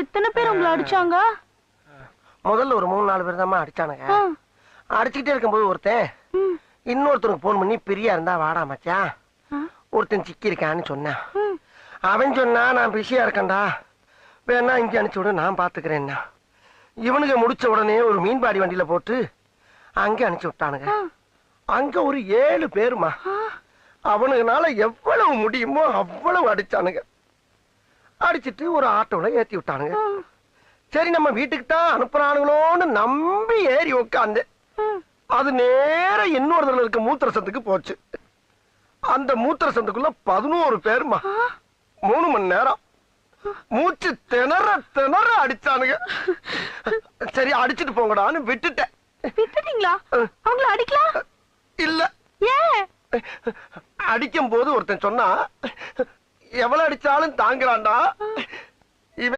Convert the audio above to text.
எத்தனை பேர் உங்களை அடிச்சாங்க? முதல்ல ஒரு மூணு நாலு பேர் தான் அடிச்சானுங்க. அடிச்சுக்கிட்டே இருக்கும்போது ஒருத்தன் ம், இன்னொருத்தனுக்கு ஃபோன் பண்ணி பிரியா இருந்தா வாடா மச்சான். ஒருத்தன் சிக்கி இருக்கான்னு சொன்னான். அவன் சொன்னா நான் பிஸியா இருக்கேன்டா. வேணா இங்க அனுப்பிச்சு விடு நான் பாத்துக்கிறேன்னா இவனுங்க முடிச்ச உடனே ஒரு மீன்பாடி வண்டியில போட்டு அங்க அனுப்பிச்சு விட்டானுங்க. அங்க ஒரு ஏழு பேருமா. அவனுங்கனால எவ்வளவு முடியுமோ அவ்வளவு அடிச்சானுங்க. அடிச்சிட்டு ஒரு ஆட்டோல ஏத்தி விட்டானுங்க. சரி நம்ம வீட்டுக்கு தான் அனுப்புறானுங்களோன்னு நம்பி ஏறி உட்காந்து அது நேர இன்னொருத்தர் இருக்க மூத்திர சத்துக்கு போச்சு. அந்த மூத்திர சத்துக்குள்ள பதினோரு பேருமா மூணு மணி நேரம். மூச்சு திணற திணற அடிச்சானுங்க. சரி அடிச்சிட்டு போங்கடான்னு விட்டுட்டேன். விட்டுட்டீங்களா? அவங்கள அடிக்கலாம் இல்ல. ஏன்? அடிக்கும் போது ஒருத்தன் சொன்னா எவ்வளவு அடிச்சாலும் தாங்குறான்டா